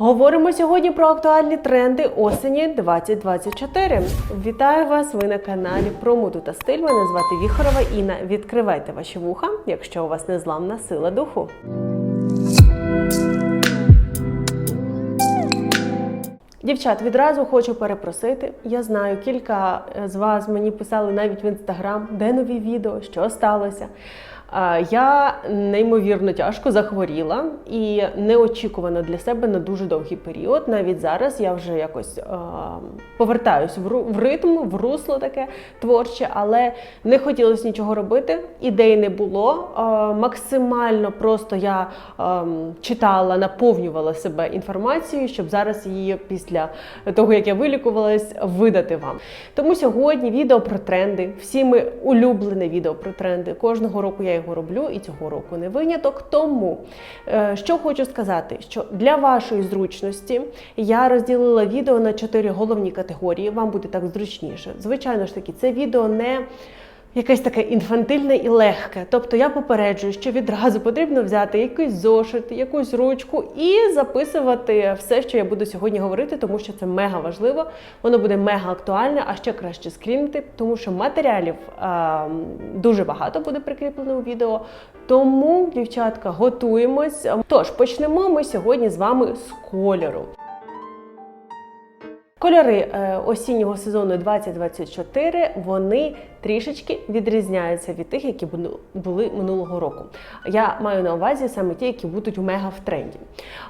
Говоримо сьогодні про актуальні тренди осені 2024. Вітаю вас! Ви на каналі про моду та стиль. Мене звати Віхорова Інна. Відкривайте ваші вуха, якщо у вас незламна сила духу. Дівчат, відразу хочу перепросити. Я знаю, кілька е, з вас мені писали навіть в інстаграм, де нові відео, що сталося. А, Я неймовірно тяжко захворіла і неочікувано для себе на дуже довгий період. Навіть зараз я вже якось а, повертаюсь в, ритм, в русло таке творче, але не хотілося нічого робити. Ідей не було. А, Максимально просто я ем, читала, наповнювала себе інформацією, щоб зараз її після того, як я вилікувалась, видати вам. Тому сьогодні відео про тренди. Всі ми улюблене відео про тренди. Кожного року я його роблю, і цього року не виняток. Тому е, що хочу сказати, що для вашої зручності я розділила відео на чотири головні категорії. Вам буде так зручніше. Звичайно ж таки, це відео не якесь таке інфантильне і легке. Тобто я попереджую, що відразу потрібно взяти якийсь зошит, якусь ручку і записувати все, що я буду сьогодні говорити, тому що це мега важливо, воно буде мега актуальне, а ще краще скрінити, тому що матеріалів а, дуже багато буде прикріплено у відео. Тому, дівчатка, готуємось. Тож почнемо ми сьогодні з вами з кольору. Кольори е, осіннього сезону 2024 вони трішечки відрізняються від тих, які були- минулого року. Я маю на увазі саме ті, які будуть мега в тренді.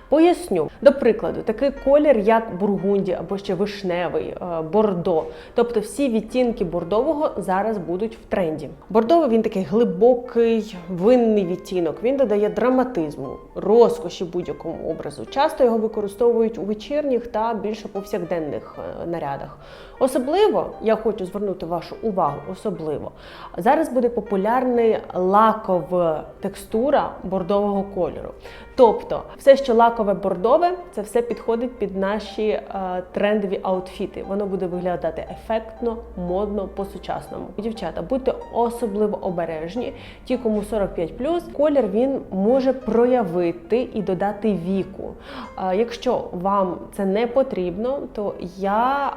Поясню, до прикладу, такий колір, як бургунді або ще вишневий, е, бордо. Тобто всі відтінки бордового зараз будуть в тренді. Бордовий він такий глибокий, винний відтінок. Він додає драматизму, розкоші будь-якому образу. Часто його використовують у вечірніх та більше повсякденних е, нарядах. Особливо я хочу звернути вашу увагу, особливо зараз буде популярний лакова текстура бордового кольору. Тобто, все, що лакове бордове, це все підходить під наші е, трендові аутфіти. Воно буде виглядати ефектно, модно, по-сучасному. Дівчата, будьте особливо обережні. Ті, кому 45 колір він може проявити і додати віку. Е, якщо вам це не потрібно, то я.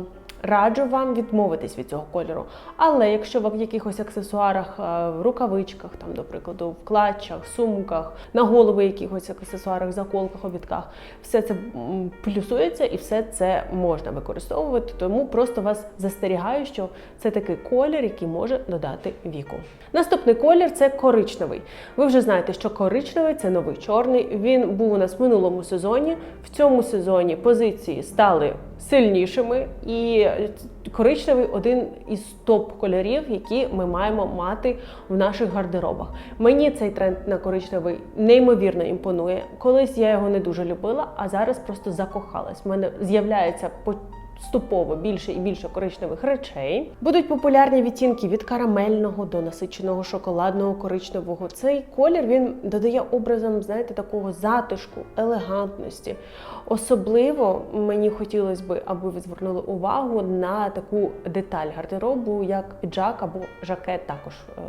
Е, Раджу вам відмовитись від цього кольору. Але якщо ви в якихось аксесуарах, е, в рукавичках, там, до прикладу, в клатчах, сумках, на голови якихось аксесуарах, заколках, обідках, все це плюсується і все це можна використовувати. Тому просто вас застерігаю, що це такий колір, який може додати віку. Наступний колір це коричневий. Ви вже знаєте, що коричневий це новий чорний. Він був у нас в минулому сезоні. В цьому сезоні позиції стали сильнішими, і коричневий один із топ-кольорів, які ми маємо мати в наших гардеробах. Мені цей тренд на коричневий неймовірно імпонує. Колись я його не дуже любила, а зараз просто закохалась. У мене з'являється по. Ступово більше і більше коричневих речей будуть популярні відтінки від карамельного до насиченого шоколадного коричневого. Цей колір він додає образом, знаєте, такого затишку, елегантності. Особливо мені хотілося б, аби ви звернули увагу на таку деталь гардеробу, як піджак або жакет, також е,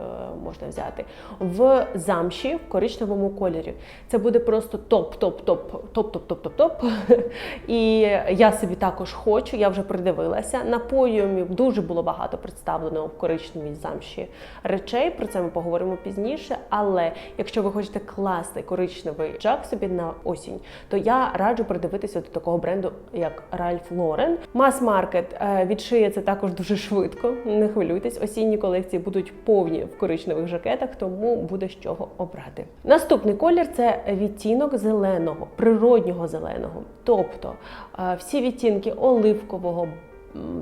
можна взяти в замші в коричневому кольорі. Це буде просто топ, топ, топ, топ, топ, топ, топ, топ. І я собі також хочу. Я вже придивилася. На подіумі дуже було багато представлено в коричневій замші речей. Про це ми поговоримо пізніше. Але якщо ви хочете класний коричневий джак собі на осінь, то я раджу придивитися до такого бренду, як Ralph Lauren. Мас-маркет е, відшиє це також дуже швидко. Не хвилюйтесь, осінні колекції будуть повні в коричневих жакетах, тому буде з чого обрати. Наступний колір це відтінок зеленого, природнього зеленого. Тобто е, всі відтінки оливкового.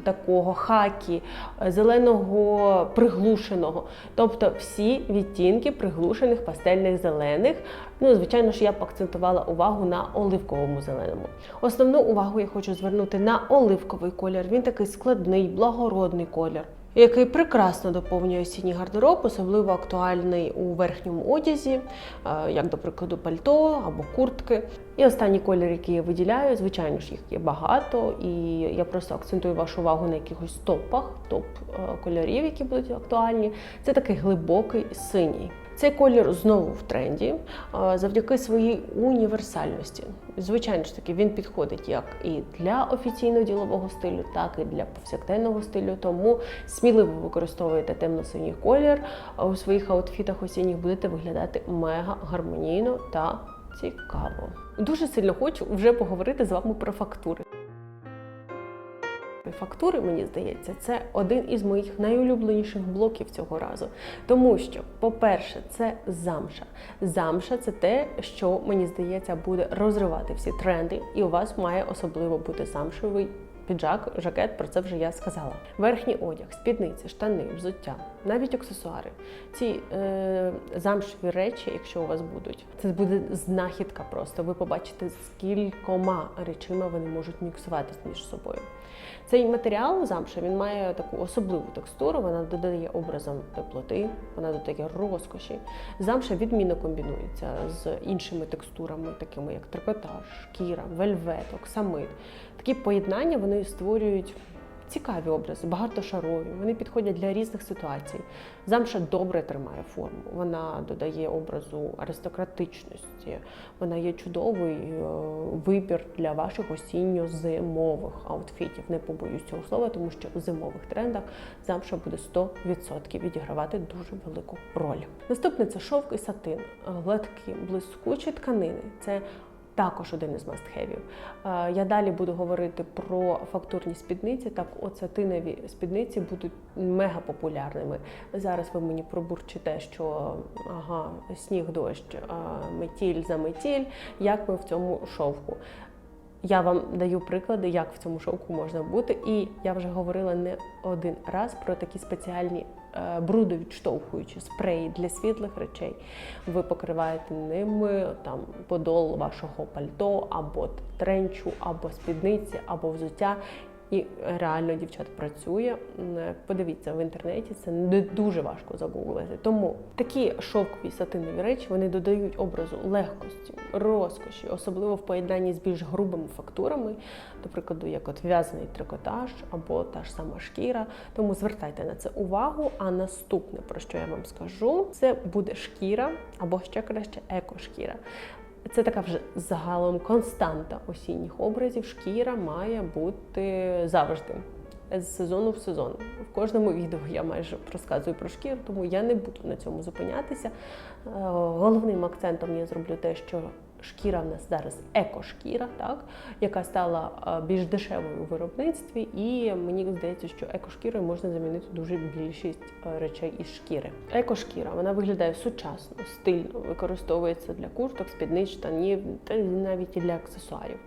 Такого хакі, е, зеленого приглушеного, тобто всі відтінки приглушених пастельних зелених. Ну, звичайно ж, я б акцентувала увагу на оливковому зеленому. Основну увагу я хочу звернути на оливковий колір. Він такий складний, благородний колір. Який прекрасно доповнює осінній гардероб, особливо актуальний у верхньому одязі, е, як, до прикладу, пальто або куртки. І останній колір, який я виділяю, звичайно ж, їх є багато, і я просто акцентую вашу увагу на якихось топах, топ е, кольорів, які будуть актуальні. Це такий глибокий синій. Цей колір знову в тренді завдяки своїй універсальності. Звичайно ж таки, він підходить як і для офіційно ділового стилю, так і для повсякденного стилю. Тому сміливо використовуєте темно-синій колір у своїх аутфітах осінніх будете виглядати мега гармонійно та цікаво. Дуже сильно хочу вже поговорити з вами про фактури. Фактури, мені здається, це один із моїх найулюбленіших блоків цього разу. Тому що, по-перше, це замша. Замша це те, що мені здається буде розривати всі тренди, і у вас має особливо бути замшевий. Піджак, жакет, про це вже я сказала. Верхній одяг, спідниці, штани, взуття, навіть аксесуари. Ці е, замшеві речі, якщо у вас будуть, це буде знахідка просто. Ви побачите, з кількома речима вони можуть міксуватись між собою. Цей матеріал замша він має таку особливу текстуру, вона додає образом теплоти, вона додає розкоші. Замша відмінно комбінується з іншими текстурами, такими як трикотаж, шкіра, вельвет, оксамит. Такі поєднання вони створюють цікаві образи, багатошарові. Вони підходять для різних ситуацій. Замша добре тримає форму, вона додає образу аристократичності, вона є чудовий е, вибір для ваших осінньо-зимових аутфітів. Не побоюсь цього слова, тому що у зимових трендах замша буде 100% відігравати дуже велику роль. Наступне це шовк і сатин, гладкі, блискучі тканини. Це також один із мастхевів. Я далі буду говорити про фактурні спідниці. Так, оцетинові спідниці будуть мега популярними. Зараз ви мені пробурчите, що ага, сніг, дощ, метіль за метіль, як ми в цьому шовку. Я вам даю приклади, як в цьому шовку можна бути, і я вже говорила не один раз про такі спеціальні е, брудовідштовхуючі спреї для світлих речей. Ви покриваєте ними там подол вашого пальто, або тренчу, або спідниці, або взуття. І реально дівчат працює. Подивіться в інтернеті, це не дуже важко загуглити. Тому такі шовкові сатинові речі вони додають образу легкості, розкоші, особливо в поєднанні з більш грубими фактурами, до прикладу, як от в'язаний трикотаж або та ж сама шкіра. Тому звертайте на це увагу. А наступне, про що я вам скажу, це буде шкіра або ще краще екошкіра. Це така вже загалом константа осінніх образів. Шкіра має бути завжди. З сезону в сезон. В кожному відео я майже розказую про шкіру, тому я не буду на цьому зупинятися. Е, головним акцентом я зроблю те, що шкіра в нас зараз екошкіра, так, яка стала більш дешевою у виробництві, і мені здається, що екошкірою можна замінити дуже більшість речей із шкіри. Екошкіра вона виглядає сучасно, стильно, використовується для курток, спідниць, штанів та навіть і для аксесуарів.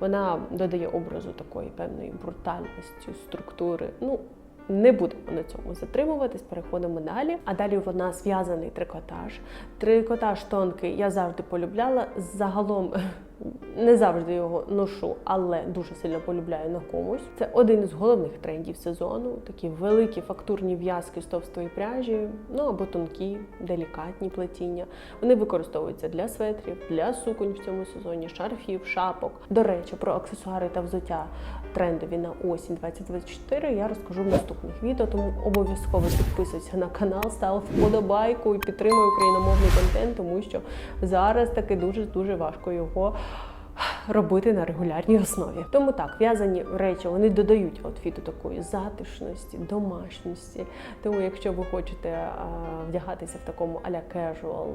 Вона додає образу такої певної брутальності, структури. Ну, не будемо на цьому затримуватись, переходимо далі. А далі в нас зв'язаний трикотаж. Трикотаж тонкий я завжди полюбляла. Загалом не завжди його ношу, але дуже сильно полюбляю на комусь. Це один із головних трендів сезону. Такі великі фактурні в'язки з товстої пряжі, ну або тонкі, делікатні плетіння. Вони використовуються для светрів, для суконь в цьому сезоні, шарфів, шапок. До речі, про аксесуари та взуття трендові на осінь 2024 я розкажу в наступних відео, тому обов'язково підписуйся на канал, став вподобайку і підтримуй україномовний контент, тому що зараз таки дуже дуже важко його робити на регулярній основі. Тому так, в'язані речі вони додають аутфіту такої затишності, домашності. Тому, якщо ви хочете вдягатися в такому аля кежуал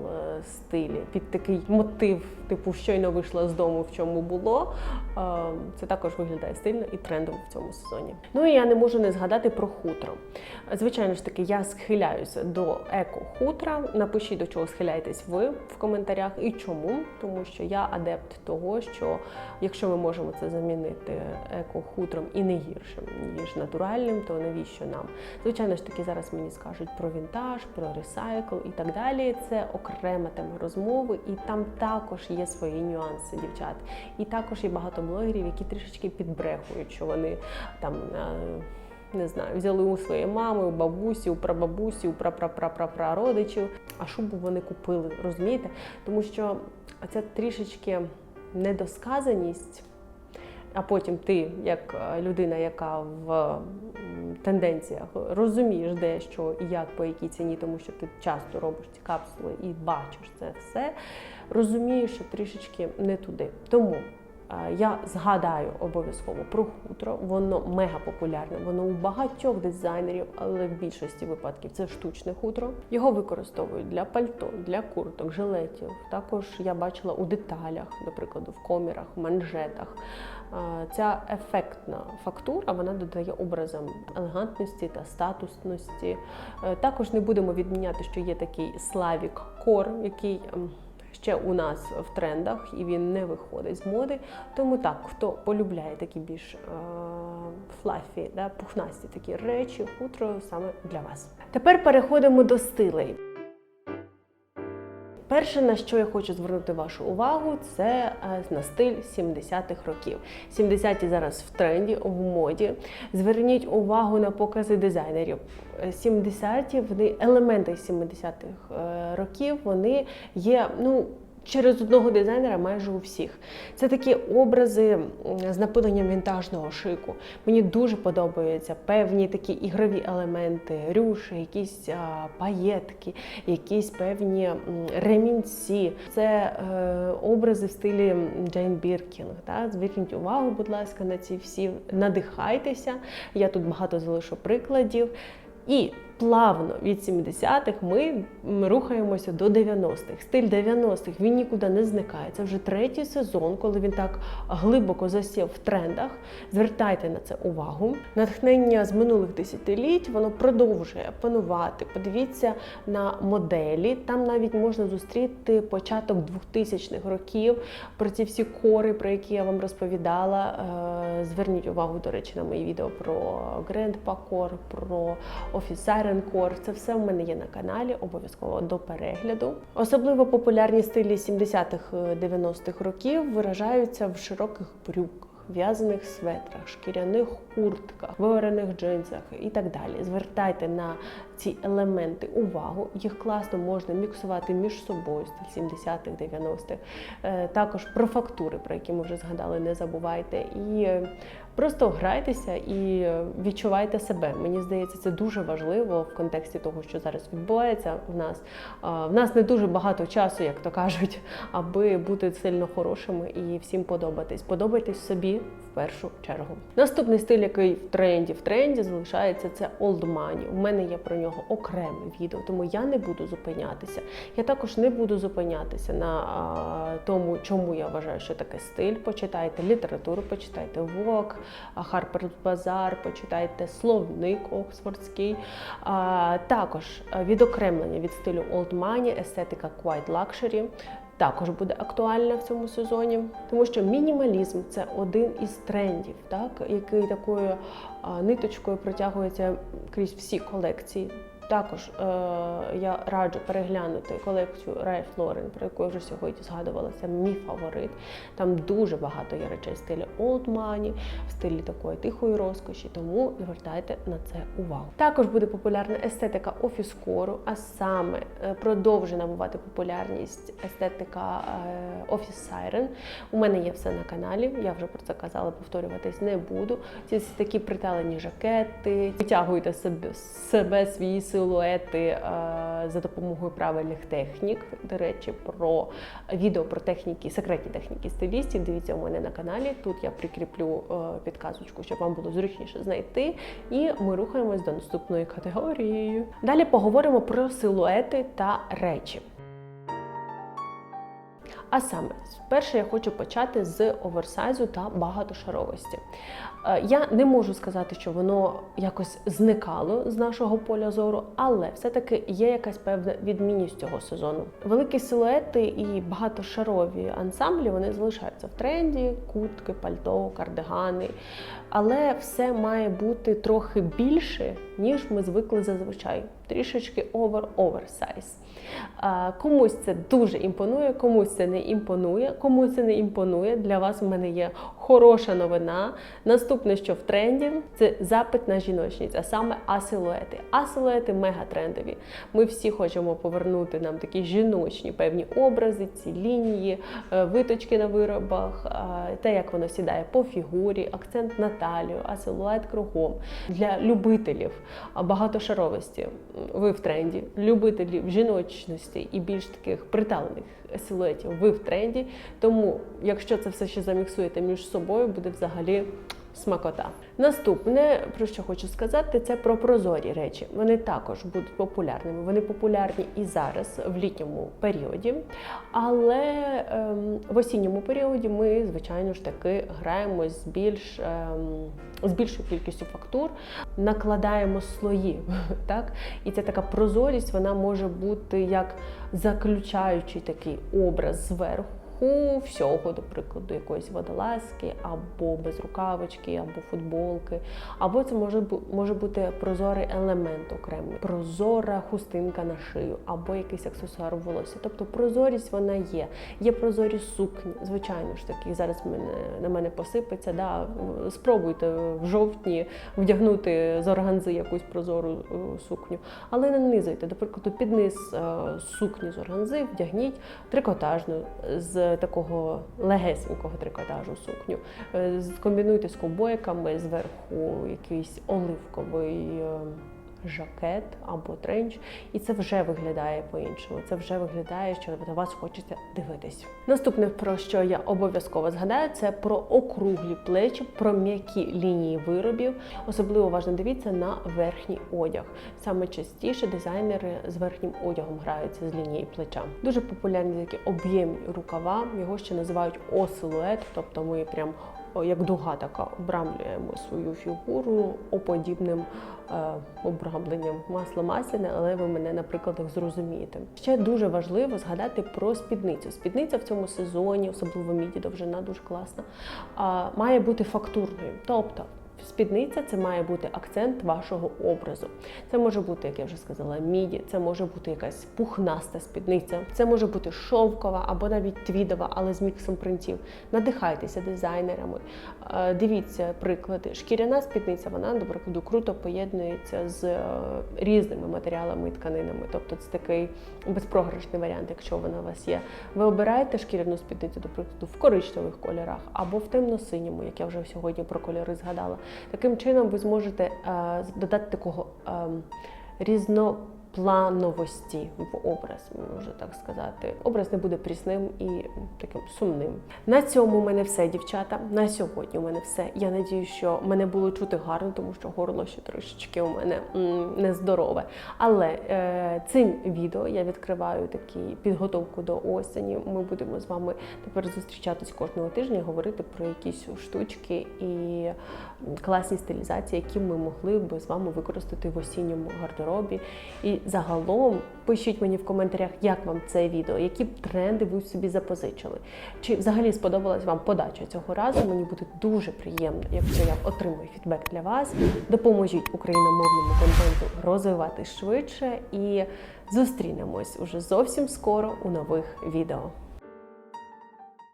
стилі, під такий мотив, типу щойно вийшла з дому, в чому було, а, це також виглядає стильно і трендово в цьому сезоні. Ну і я не можу не згадати про хутро. Звичайно ж таки, я схиляюся до еко-хутра. Напишіть, до чого схиляєтесь ви в коментарях і чому, тому що я адепт того, що якщо ми можемо це замінити еко-хутром і не гіршим, ніж натуральним, то навіщо нам? Звичайно ж таки, зараз мені скажуть про вінтаж, про ресайкл і так далі. Це окрема тема розмови, і там також є свої нюанси, дівчат. І також є багато блогерів, які трішечки підбрехують, що вони там. Не знаю, взяли у своєї мами, у бабусі, у прабабусі, у прапрапрапрапрародичів. А б вони купили, розумієте? Тому що це трішечки недосказаність а потім ти, як е, людина, яка в тенденціях розумієш, де що і як, по якій ціні, тому що ти часто робиш ці капсули і бачиш це все, розумієш, що трішечки не туди. Тому я згадаю обов'язково про хутро. Воно мега популярне, воно у багатьох дизайнерів, але в більшості випадків це штучне хутро. Його використовують для пальто, для курток, жилетів. Також я бачила у деталях, до в комірах, манжетах. Е, Ця ефектна фактура вона додає образам елегантності та статусності. Е, Також не будемо відміняти, що є такий Slavic Core, який ем, ще у нас в трендах і він не виходить з моди. Тому так, хто полюбляє такі більш е, флафі, да, пухнасті такі речі, хутро саме для вас. Тепер переходимо до стилей. Перше, на що я хочу звернути вашу увагу, це е, на стиль 70-х років. 70-ті зараз в тренді, в моді. Зверніть увагу на покази дизайнерів. Е, 70-ті, вони елементи 70-х е, років, вони є, ну. Через одного дизайнера майже у всіх. Це такі образи з напиленням вінтажного шику. Мені дуже подобаються певні такі ігрові елементи, рюші, якісь а, паєтки, якісь певні ремінці. Це е, образи в стилі Джейн Біркінг. Да? Зверніть увагу, будь ласка, на ці всі. Надихайтеся. Я тут багато залишу прикладів. І плавно від 70-х ми рухаємося до 90-х. Стиль 90-х він нікуди не зникає. Це вже третій сезон, коли він так глибоко засів в трендах. Звертайте на це увагу. Натхнення з минулих десятиліть воно продовжує панувати. Подивіться на моделі. Там навіть можна зустріти початок 2000-х років. Про ці всі кори, про які я вам розповідала. Е, Зверніть увагу, до речі, на мої відео про Grand Pacor, про Office Core. Це все в мене є на каналі, обов'язково до перегляду. Особливо популярні стилі 70-х, 90-х років виражаються в широких брюках. В'язаних светрах, шкіряних куртках, виварених джинсах і так далі. Звертайте на ці елементи увагу. Їх класно можна міксувати між собою стиль 70-х, 90-х. Е, Також про фактури, про які ми вже згадали, не забувайте. І е, просто грайтеся і відчувайте себе. Мені здається, це дуже важливо в контексті того, що зараз відбувається в нас. В нас не дуже багато часу, як то кажуть, аби бути сильно хорошими і всім подобатись. Подобайтесь собі першу чергу. Наступний стиль, який в тренді, в тренді залишається, це old money. У мене є про нього окреме відео, тому я не буду зупинятися. Я також не буду зупинятися на а, тому, чому я вважаю, що таке стиль. Почитайте літературу, почитайте Vogue, Harper's Bazaar, почитайте словник Оксфордський. А, також відокремлення від стилю old money, естетика quite luxury також буде актуальна в цьому сезоні, тому що мінімалізм це один із трендів, так який такою ниточкою протягується крізь всі колекції. Також е, я раджу переглянути колекцію Ralph Lauren, про яку я вже сьогодні згадувала. Це мій фаворит. Там дуже багато є речей в стилі old money, в стилі такої тихої розкоші, тому звертайте на це увагу. Також буде популярна естетика офіс-кору, а саме е, продовжує набувати популярність естетика е, офіс сайрен. У мене є все на каналі. Я вже про це казала, повторюватись не буду. Ці такі приталені жакети, витягуйте себе, себе свої силуети е, за допомогою правильних технік. До речі, про відео про техніки, секретні техніки стилістів. Дивіться у мене на каналі. Тут я прикріплю е, підказочку, щоб вам було зручніше знайти. І ми рухаємось до наступної категорії. Далі поговоримо про силуети та речі. А саме, перше я хочу почати з оверсайзу та багатошаровості. Е, Я не можу сказати, що воно якось зникало з нашого поля зору, але все-таки є якась певна відмінність цього сезону. Великі силуети і багатошарові ансамблі вони залишаються в тренді: куртки, пальто, кардигани. Але все має бути трохи більше, ніж ми звикли зазвичай. трішечки over оверсайз. Комусь це дуже імпонує, комусь це не імпонує. Комусь це не імпонує. Для вас у мене є хороша новина. Наступне, що в тренді, це запит на жіночність, а саме асилуети. Асилуети мега трендові. Ми всі хочемо повернути нам такі жіночні певні образи, ці лінії, е, виточки на виробах, те, як воно сідає по фігурі, акцент на талію, асилует кругом. Для любителів багатошаровості ви в тренді, любителів жіночності і більш таких приталених силуетів ви в тренді. Тому, якщо це все ще заміксуєте між собою, буде взагалі. Смакота. Наступне, про що хочу сказати, це про прозорі речі. Вони також будуть популярними. Вони популярні і зараз, в літньому періоді. Але ем, в осінньому періоді ми, звичайно ж таки, граємо з більш ем, з більшою кількістю фактур, накладаємо слої. Так? І ця така прозорість вона може бути як заключаючий такий образ зверху. Всього, до прикладу, якоїсь водолазки, або безрукавочки, або футболки, або це може може бути прозорий елемент окремий, прозора хустинка на шию, або якийсь аксесуар в волосся. Тобто прозорість вона є. Є прозорі сукні, звичайно ж таки. Зараз мене на мене посипеться. Да, спробуйте в жовтні вдягнути з органзи якусь прозору е, сукню, але не нанизуйте. До прикладу, під низ е, сукні з органзи вдягніть трикотажну з такого легесенького трикотажу сукню. Е, Скомбінуйте з ковбойками зверху якийсь оливковий. Жакет або тренч, і це вже виглядає по-іншому. Це вже виглядає, що на вас хочеться дивитись. Наступне, про що я обов'язково згадаю, це про округлі плечі, про м'які лінії виробів. Особливо уважно дивіться на верхній одяг. Саме частіше дизайнери з верхнім одягом граються з лінії плеча. Дуже популярні такі об'ємні рукава. Його ще називають осилует, тобто ми прям як дуга така обрамлюємо свою фігуру оподібним е, обрамленням масло масляне, але ви мене на прикладах зрозумієте. Ще дуже важливо згадати про спідницю. Спідниця в цьому сезоні, особливо міді довжина, дуже класна, має бути фактурною. Тобто Спідниця це має бути акцент вашого образу. Це може бути, як я вже сказала, міді, це може бути якась пухнаста спідниця, це може бути шовкова або навіть твідова, але з міксом принтів. Надихайтеся дизайнерами. Е, Дивіться приклади. Шкіряна спідниця, вона, до прикладу, круто поєднується з е, різними матеріалами і тканинами. Тобто це такий безпрограшний варіант, якщо вона у вас є. Ви обираєте шкіряну спідницю, до прикладу, в коричневих кольорах або в темно-синьому, як я вже сьогодні про кольори згадала. Таким чином ви зможете е, додати такого е, різноплановості в образ, можна так сказати. Образ не буде прісним і таким сумним. На цьому у мене все, дівчата. На сьогодні у мене все. Я надію, що мене було чути гарно, тому що горло ще трошечки у мене нездорове. Але е, цим відео я відкриваю такі підготовку до осені. Ми будемо з вами тепер зустрічатись кожного тижня, говорити про якісь штучки і класні стилізації, які ми могли б з вами використати в осінньому гардеробі. І загалом пишіть мені в коментарях, як вам це відео, які тренди ви собі запозичили. Чи взагалі сподобалась вам подача цього разу? Мені буде дуже приємно, якщо я отримую фідбек для вас. Допоможіть україномовному контенту розвивати швидше і зустрінемось уже зовсім скоро у нових відео.